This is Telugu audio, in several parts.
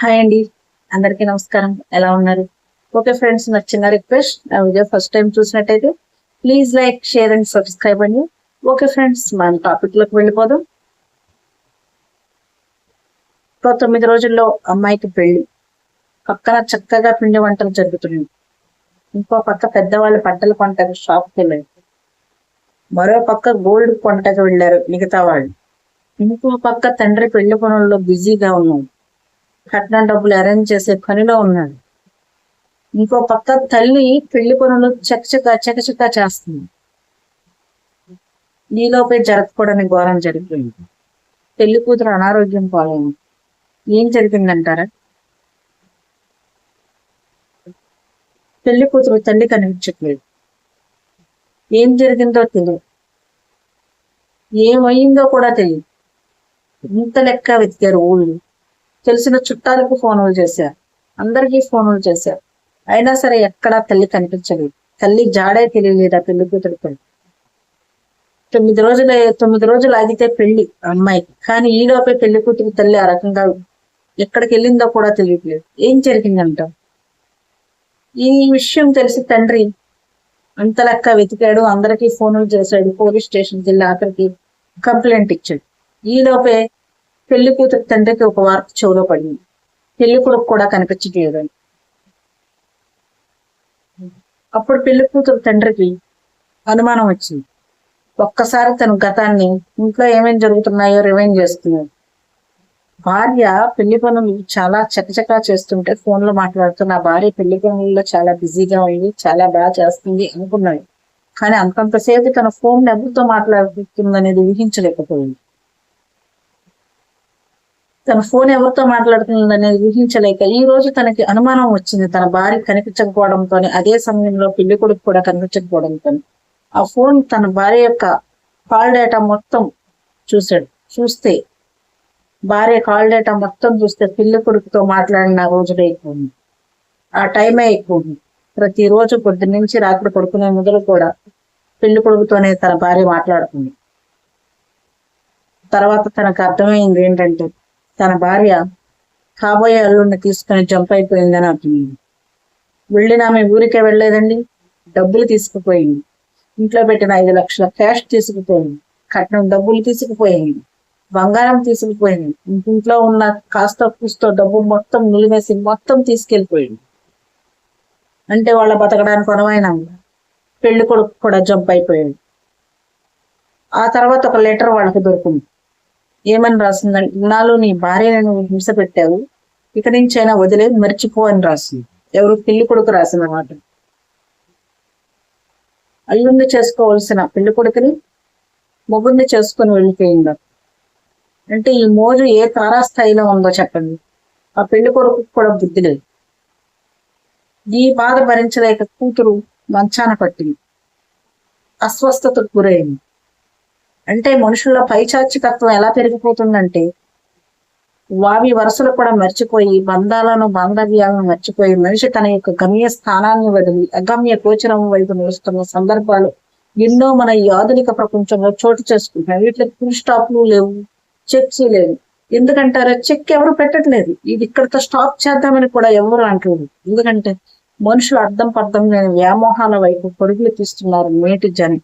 హాయ్ అండి. అందరికీ నమస్కారం. ఎలా ఉన్నారు? ఓకే ఫ్రెండ్స్ నాకు చిన్న రిక్వెస్ట్ నా వీడియో ఫస్ట్ టైం చూసినట్టయితే please like share and subscribe అండి. ఓకే ఫ్రెండ్స్ మన టాపిక్లోకి వెళ్ళిపోదాం. ఇంకో తొమ్మిది రోజుల్లో అమ్మాయికి పెళ్ళి. పక్కన చక్కగా పిండి వంటలు జరుగుతున్నాయి. ఇంకో పక్క పెద్దవాళ్ళు బట్టలు కొంటారు షాప్కి వెళ్ళారు మరో పక్క గోల్డ్ కొంటకు వెళ్ళారు మిగతా వాళ్ళు. ఇంకో పక్క తండ్రి పెళ్ళి పనుల్లో బిజీగా ఉన్నాడు కట్నం డబ్బులు అరేంజ్ చేసే పనిలో ఉన్నాడు. ఇంకో పక్క తల్లి పెళ్ళి పనులు చకచక చకచక చేస్తుంది. నీలోపై జరగకూడని ఘోరం జరిగిపోయింది. పెళ్ళి కూతురు అనారోగ్యం పాలైంది. ఏం జరిగిందంటారా? పెళ్ళి కూతురు తల్లి కనిపించట్లేదు. ఏం జరిగిందో తెలియదు. ఏమైందో కూడా తెలియదు. ఇంత లెక్క వెతికారు ఊళ్ళు. తెలిసిన చుట్టాలకు ఫోన్లు చేశారు. అందరికీ ఫోన్లు చేశారు. అయినా సరే ఎక్కడా తల్లి కనిపించలేదు. తల్లి జాడే తెలియలేదా పెళ్ళి కూతురు పెళ్ళి తొమ్మిది రోజులు తొమ్మిది రోజులు ఆగితే పెళ్ళి అమ్మాయికి. కానీ ఈలోపే పెళ్ళి కూతురు తల్లి ఆ రకంగా ఎక్కడికి వెళ్ళిందో కూడా తెలియట్లేదు. ఏం జరిగిందంటాం? ఈ విషయం తెలిసి తండ్రి అంత లెక్క వెతికాడు. అందరికీ ఫోన్లు చేశాడు. పోలీస్ స్టేషన్కి వెళ్ళి ఆఖరికి కంప్లైంట్ ఇచ్చాడు. ఈలోపే పెళ్ళి కూతురు తండ్రికి ఒక వార్త చెవులో పడింది. పెళ్ళి కొడుకు కూడా కనిపించట్లేదు అని అప్పుడు పెళ్ళి కూతురు తండ్రికి అనుమానం వచ్చింది. ఒక్కసారి తన గతాన్ని ఇంట్లో ఏమేమి జరుగుతున్నాయో రివైండ్ చేస్తున్నాడు. భార్య పెళ్ళి పనులు చాలా చకచకా చేస్తుంటే ఫోన్లో మాట్లాడుతూ నా భార్య పెళ్ళి పనుల్లో చాలా బిజీగా ఉంది చాలా బాగా చేస్తుంది అనుకున్నాడు. కానీ అంతంతసేపు తన ఫోన్ ఎవరితో మాట్లాడుతుందనేది ఊహించలేకపోయింది. తన ఫోన్ ఎవరితో మాట్లాడుతుంది అనేది ఊహించలేక ఈ రోజు తనకి అనుమానం వచ్చింది. తన భార్య కనిపించకపోవడంతో అదే సమయంలో పెళ్ళి కొడుకు కూడా కనిపించకపోవడంతో. ఆ ఫోన్ తన భార్య యొక్క కాల్ డేటా మొత్తం చూశాడు. చూస్తే భార్య కాల్ డేటా మొత్తం చూస్తే పెళ్ళి కొడుకుతో మాట్లాడిన రోజులే ఎక్కువ ఉంది ఆ టైమే ఎక్కువ ఉంది. ప్రతిరోజు పొద్దు నుంచి రాత్రి పడుకునే మొదలు కూడా పెళ్ళి కొడుకుతోనే తన భార్య మాట్లాడుతుంది. తర్వాత తనకు అర్థమైంది ఏంటంటే తన భార్య కాబోయే అల్లుడిని తీసుకుని జంప్ అయిపోయిందని అర్థమైంది. వెళ్ళిన ఆమె ఊరికే వెళ్ళలేదండి. డబ్బులు తీసుకుపోయింది. ఇంట్లో పెట్టిన ఐదు లక్షల క్యాష్ తీసుకుపోయింది. కట్నం డబ్బులు తీసుకుపోయింది. బంగారం తీసుకుపోయింది. ఇంట్లో ఉన్న కాస్త కూస్తో డబ్బు మొత్తం నిలివేసి మొత్తం తీసుకెళ్ళిపోయింది. అంటే వాళ్ళ బతకడానికి అనువైన పెళ్ళి కొడుకు కూడా జంప్ అయిపోయాడు. ఆ తర్వాత ఒక లెటర్ వాళ్ళకి దొరికింది ఏమని రాసిందంటే నాలో నీ భార్యను హింస పెట్టావు. ఇక నుంచి అయినా వదిలే మర్చిపో అని రాసింది. ఎవరు పెళ్ళి కొడుకు రాసిన మాట అల్లుండి చేసుకోవాల్సిన పెళ్ళి కొడుకుని మొగుడిని చేసుకొని వెళ్ళిపోయింది? అంటే ఈ మోజు ఏ తారాస్థాయిలో ఉందో చెప్పండి. ఆ పెళ్ళి కొడుకు కూడా బుద్ధి లేదు. ఈ బాధ భరించలేక కూతురు మంచాన పట్టింది. అస్వస్థతకు గురైంది. అంటే మనుషుల్లో పైచాచికత్వం ఎలా పెరిగిపోతుందంటే వావి వరుసలు కూడా మర్చిపోయి బంధాలను బాంధవ్యాలను మర్చిపోయి మనిషి తన యొక్క గమ్య స్థానాన్ని వదిలి అగమ్య గోచరం వైపు నిలుస్తున్న సందర్భాలు ఎన్నో మన ఈ ఆధునిక ప్రపంచంలో చోటు చేసుకుంటున్నాయి. వీటికి ఫుల్ స్టాప్లు లేవు చెక్స్ లేవు. ఎందుకంటారా? చెక్ ఎవరు పెట్టట్లేదు. ఇది ఇక్కడతో స్టాప్ చేద్దామని కూడా ఎవరు అంటున్నారు ఎందుకంటే మనుషులు అర్థం పర్థం లేని వ్యామోహాల వైపు పొరుగులు తీస్తున్నారు మేటి జనం.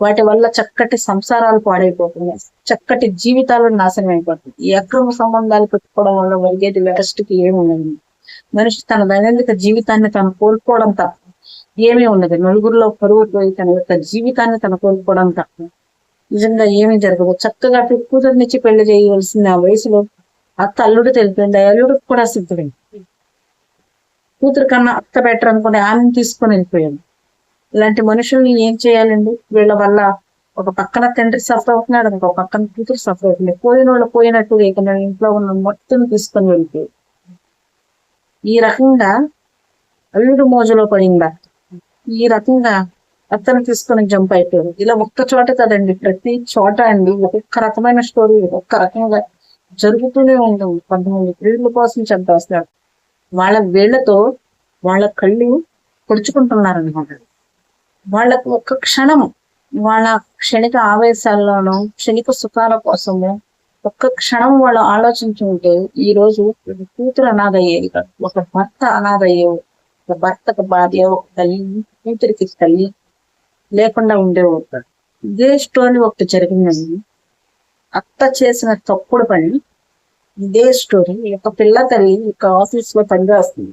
వాటి వల్ల చక్కటి సంసారాలు పాడైపోతున్నాయి. చక్కటి జీవితాలు నాశనం అయిపోతుంది ఈ అక్రమ సంబంధాలు పెట్టుకోవడం వల్ల జరిగేది వెరస్ట్కి ఏమి ఉండదు. మనిషి తన దైనందిక జీవితాన్ని తను కోల్పోవడం తప్ప ఏమీ ఉన్నది నలుగురిలో పరువు పోయి తన యొక్క జీవితాన్ని తను కోల్పోవడం తప్ప నిజంగా ఏమీ జరగదు. చక్కగా కూతురునిచ్చి పెళ్ళి చేయవలసింది ఆ వయసులో అత్త అల్లుడు తెలిపింది. అల్లుడు కూడా సిద్ధమైంది. కూతురు కన్నా అత్త బెటర్ అనుకుని ఆమెను తీసుకొని వెళ్ళిపోయాడు. ఇలాంటి మనుషుల్ని ఏం చేయాలండి? వీళ్ళ వల్ల ఒక పక్కన తండ్రి సఫర్ అవుతున్నాడు ఇంకో పక్కన కూతురు సఫర్ అవుతుంది. పోయిన వాళ్ళు పోయినట్టు ఇక నేను ఇంట్లో ఉన్న మొత్తం తీసుకొని వెళ్తే ఈ రకంగా అల్లుడు మోజులో పడిందా? ఈ రకంగా అతను తీసుకొని జంప్ అయిపోయారు ఇలా ఒక్క చోట కదండి ప్రతి చోట అండి. ఒక్కొక్క రకమైన స్టోరీ ఒక్కొక్క రకంగా జరుగుతూనే ఉంటుంది కొంతమంది వీళ్ళ కోసం చంపేస్తున్నారు. వాళ్ళ వేళ్ళతో వాళ్ళ కళ్ళు పొడుచుకుంటున్నారు అనమాట వాళ్ళకు ఒక్క క్షణం వాళ్ళ క్షణిక ఆవేశాల్లోనూ క్షణిక సుఖాల కోసము ఒక్క క్షణం వాళ్ళు ఆలోచించుంటే ఈ రోజు కూతురు అనాథ అయ్యేది కాదు ఒక భర్త అనాథ ఒక భర్తకు భార్య తల్లి కూతురికి తల్లి లేకుండా ఉండేవాడు కాదు. ఇదే స్టోరీ ఒకటి జరిగిందండి. అత్త చేసిన తప్పుడు పని ఇదే స్టోరీ. ఒక పిల్ల తల్లి ఒక ఆఫీస్లో పనిచేస్తుంది.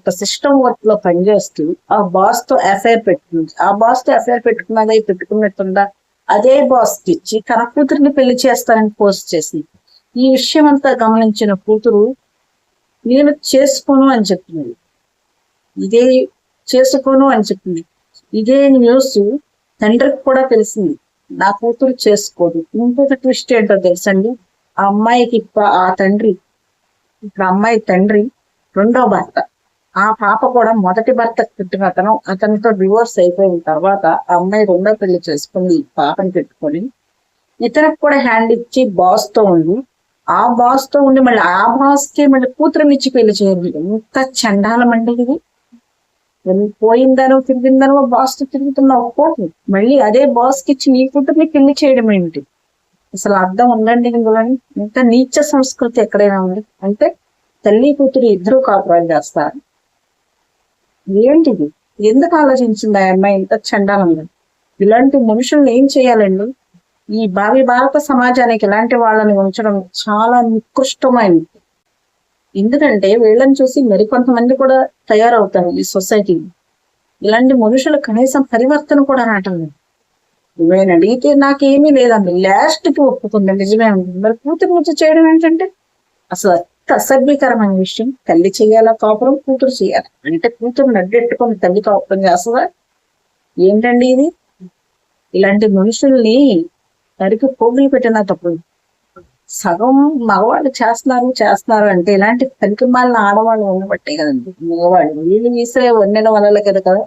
ఒక సిస్టమ్ వర్క్లో పనిచేస్తూ ఆ బాస్తో ఎఫ్ఐఆర్ పెట్టుకుంది. ఆ బాస్తో ఎఫ్ఐఆర్ పెట్టుకున్నది పెట్టుకున్నట్టుందా? అదే బాస్కి ఇచ్చి తన కూతురిని పెళ్ళి చేస్తానని పోస్ట్ చేసింది. ఈ విషయం అంతా గమనించిన కూతురు నేను చేసుకోను అని చెప్పింది. ఇదే చేసుకోను అని చెప్పింది. ఇదే న్యూస్ తండ్రికి కూడా తెలిసింది. నా కూతురు చేసుకోదు. ఇంకొక ట్విస్ట్ ఏంటో తెలుసండి? ఆ అమ్మాయికి ఆ తండ్రి ఇప్పుడు అమ్మాయి తండ్రి రెండో భర్త. ఆ పాప కూడా మొదటి భర్త పుట్టిన అతను అతనితో డివోర్స్ అయిపోయిన తర్వాత ఆ అమ్మాయి రెండో పెళ్ళి చేసుకుని పాపని పెట్టుకొని ఇతనికి కూడా హ్యాండ్ ఇచ్చి బాస్తో ఉండి ఆ బాస్తో ఉండి మళ్ళీ ఆ బాస్కి మళ్ళీ కూతురుని ఇచ్చి పెళ్ళి చేయాలి. ఎంత చండాలం అండి ఇది. పోయిందనో తిరిగిందనో బాస్తో తిరుగుతున్నావు పోదు మళ్ళీ అదే బాస్కి ఇచ్చి నీ కూతుర్ని పెళ్ళి చేయడం ఏంటి? అసలు అర్థం ఉందండి ఇందులోని ఇంత నీచ సంస్కృతి ఎక్కడైనా ఉంది? అంటే తల్లి కూతురు ఇద్దరు కాపురాలు చేస్తారు. ఏంటిది? ఎందుకు ఆలోచించింది ఆ అమ్మాయి ఇంత చండాలంగా? ఇలాంటి మనుషుల్ని ఏం చేయాలండి? ఈ భావి భారత సమాజానికి ఇలాంటి వాళ్ళని ఉంచడం చాలా నికృష్టమైనది ఎందుకంటే వీళ్ళని చూసి మరికొంతమంది కూడా తయారవుతారు ఈ సొసైటీ. ఇలాంటి మనుషులు కనీసం పరివర్తన కూడా రావటం లేదు నేను అడిగితే నాకేమీ లేదండి. లాస్ట్కి ఒప్పుకుంది. నిజమే పూర్తి మరి కూతురు ముచ్చ చేయడం ఏంటంటే అసలు ఎంత అసభ్యకరమైన విషయం. తల్లి చేయాలా కాపురం? కూతురు చేయాలి అంటే కూతురు నడ్డెట్టుకొని తల్లి కాపురం చేస్తుందా? ఏంటండి ఇది? ఇలాంటి మనుషుల్ని నరికి పోగులు పెట్టినా తప్పుడు సగం మగవాళ్ళు చేస్తున్నారు చేస్తున్నారు అంటే ఇలాంటి పనికిమాలిన ఆడవాళ్ళు ఉండబట్టే కదండి. మగవాళ్ళు వీళ్ళు వీసే వండిన వల్ల కదా కదా.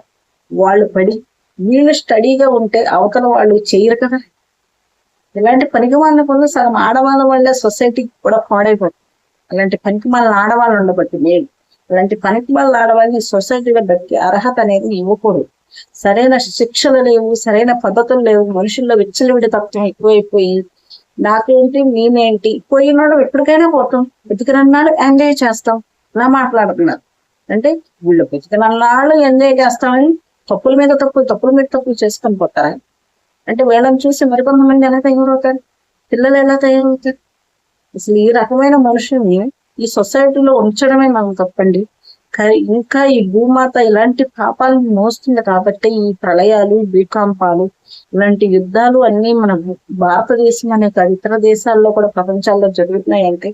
వాళ్ళు పడి వీళ్ళు స్టడీగా ఉంటే అవతల వాళ్ళు చేయరు కదా. ఇలాంటి పనికి వాళ్ళ సగం ఆడవాళ్ళ వాళ్ళే సొసైటీకి కూడా పాడైపోతుంది. అలాంటి పనికి మళ్ళీ ఆడవాళ్ళు ఉండబట్టి మేము అలాంటి పనికి మళ్ళీ ఆడవాళ్ళని సొసైటీలో బట్టి అర్హత అనేది ఇవ్వకూడదు. సరైన శిక్షలు లేవు సరైన పద్ధతులు లేవు మనుషుల్లో విచ్చలవిడి తత్వం ఎక్కువైపోయి నాకేంటి నేనేంటి పోయిన వాళ్ళు ఎప్పటికైనా పోతాం. బతికినన్నాళ్ళు ఎంజాయ్ చేస్తాం. ఇలా మాట్లాడుతున్నారు. అంటే వీళ్ళు బతికినన్నాళ్ళు ఎంజాయ్ చేస్తామని తప్పుల మీద తప్పులు తప్పుల మీద తప్పులు చేసుకొని పోతారా? అంటే వీళ్ళని చూసి మరికొంతమంది ఎలా తయారవుతారు? పిల్లలు ఎలా తయారవుతారు? అసలు ఈ రకమైన మనుషుల్ని ఈ సొసైటీలో ఉంచడమే మనం తప్పండి. ఇంకా ఈ భూమాత ఇలాంటి పాపాలను మోస్తుంది కాబట్టి ఈ ప్రళయాలు భూకంపాలు ఇలాంటి యుద్ధాలు అన్ని మన భారతదేశం అనే ఇతర దేశాల్లో కూడా ప్రపంచాల్లో జరుగుతున్నాయి అంటే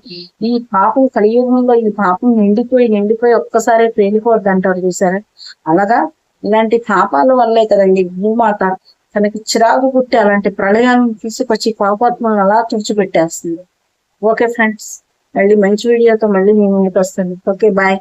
ఈ పాపం కలియుగంలో ఈ పాపం నిండిపోయి నిండిపోయి ఒక్కసారి పేలిపోద్ది అంటారు చూసారా? అలాగా ఇలాంటి పాపాల వల్లే కదండి భూమాత తనకి చిరాకు పుట్టి అలాంటి ప్రళయాలను తీసుకొచ్చి పాపాత్మలను అలా తుడిచిపెట్టేస్తుంది. ఓకే ఫ్రెండ్స్ మళ్ళీ మంచి వీడియోతో మళ్ళీ మీ ముందుకు వస్తుంది ఓకే బాయ్